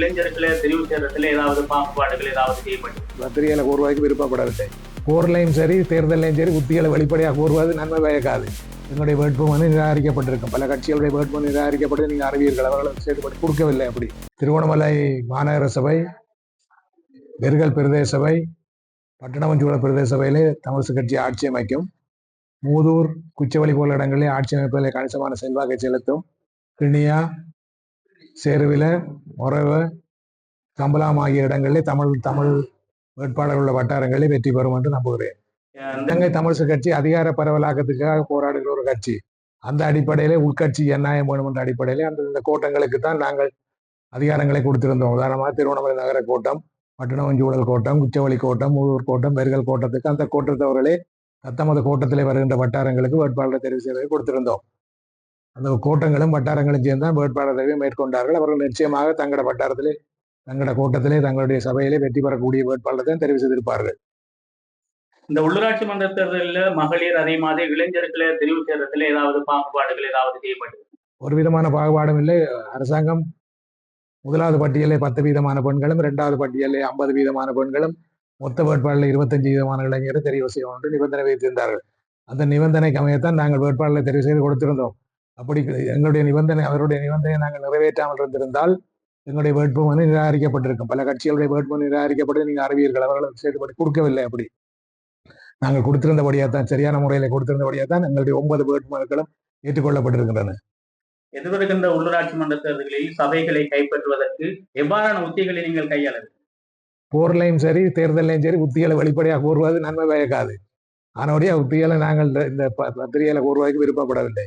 இளைஞர்களை தெரிவு செய்யறதுல ஏதாவது பாகுபாடுகள் ஏதாவது செய்யப்பட்டு. பத்திரிகையில கூறுவதற்கு விருப்பப்படவில்லை போர்லையும் சரி தேர்தலையும் சரி உத்திகளை வெளிப்படையாக கூறுவது நன்மை பயக்காது. எங்களுடைய வேட்புமனு நிராகரிக்கப்பட்டிருக்கும். பல கட்சிகளுடைய வேட்புமனு நிராகரிக்கப்பட்டு நீங்கள் அறிவீர்கள் அவர்களுக்கு செயல்பட்டு கொடுக்கவில்லை அப்படி. திருவண்ணாமலை மாநகர சபை பெருகல் பிரதேச சபை பட்டணமஞ்சூழல் பிரதேச சபையிலே தமிழரசு கட்சி ஆட்சி அமைக்கும். மூதூர் குச்சவெளி போல இடங்களிலே ஆட்சி அமைப்பதிலே கணிசமான செல்வாக்கை செலுத்தும். கிண்ணியா சேருவில மொரவ கம்பலாம் ஆகிய இடங்களிலே தமிழ் தமிழ் வேட்பாளர் உள்ள வட்டாரங்களில் வெற்றி பெறும் என்று நம்புகிறேன். இலங்கை தமிழிசு கட்சி அதிகார பரவலாக்கத்துக்காக போராடுகிற ஒரு கட்சி. அந்த அடிப்படையிலே உள்கட்சி என்னாயம் வேணும் என்ற அடிப்படையிலே அந்த இந்த கோட்டங்களுக்கு தான் நாங்கள் அதிகாரங்களை கொடுத்திருந்தோம். உதாரணமாக திருவண்ணாமலை நகர கோட்டம் பட்டணவஞ்சூழல் கோட்டம் குச்சவெளி கோட்டம் மூதூர் கோட்டம் பெருகல் கோட்டத்துக்கு அந்த கோட்டத்தவர்களே தத்தமது கோட்டத்திலே வருகின்ற வட்டாரங்களுக்கு வேட்பாளரை தெரிவு செய்வதை கொடுத்திருந்தோம். அந்த கோட்டங்களும் வட்டாரங்களும் சேர்ந்து தான் வேட்பாளர் தெரிவை மேற்கொண்டார்கள். அவர்கள் நிச்சயமாக தங்களோட வட்டாரத்திலே தங்களோட கோட்டத்திலே தங்களுடைய சபையிலே வெற்றி பெறக்கூடிய வேட்பாளரை தான் தெரிவு செய்திருப்பார்கள். இந்த உள்ளூராட்சி மன்ற தேர்தலில் மகளிர் அதே மாதிரி இளைஞர்களை தெரிவு செய்யறதுல ஏதாவது பாகுபாடுகள் ஏதாவது செய்யப்பட்டு ஒரு விதமான பாகுபாடும் இல்லை. அரசாங்கம் முதலாவது பட்டியலில் பத்து வீதமான பெண்களும் இரண்டாவது பட்டியலில் ஐம்பது வீதமான பெண்களும் மொத்த வேட்பாளரில் இருபத்தஞ்சு வீதமான இளைஞரை தெரிவு செய்யும் என்று நிபந்தனை வைத்திருந்தார்கள். அந்த நிபந்தனைக்கு அமையத்தான் நாங்கள் வேட்பாளரை தெரிவு செய்து கொடுத்திருந்தோம். அப்படி எங்களுடைய நிபந்தனை அவருடைய நிபந்தனையை நாங்கள் நிறைவேற்றாமல் இருந்திருந்தால் எங்களுடைய வேட்புமனு நிராகரிக்கப்பட்டிருக்கும். பல கட்சிகளுடைய வேட்புமனு நிராகரிக்கப்பட்டு நீங்கள் அறிவீர்கள். அவர்களுக்கு செயல்பட்டு கொடுக்கவில்லை அப்படி. நாங்கள் கொடுத்திருந்தபடியாக தான் சரியான முறையில் கொடுத்திருந்தபடியாக தான் எங்களுடைய ஒன்பது வேட்புமனுக்களும் ஏற்றுக்கொள்ளப்பட்டிருக்கின்றன. எதிர்வருகின்ற உள்ளூராட்சி மன்ற தேர்தல்களில் சபைகளை கைப்பற்றுவதற்கு எவ்வாறான உத்திகளை நீங்கள் கையாள போர்லையும் சரி தேர்தலையும் சரி உத்திகளை வெளிப்படையாக கூறுவது நன்மை பயக்காது. ஆனோடைய உத்திகளை நாங்கள் இந்த- பத்திரிகையில கூறுவதற்கு விருப்பப்படவில்லை.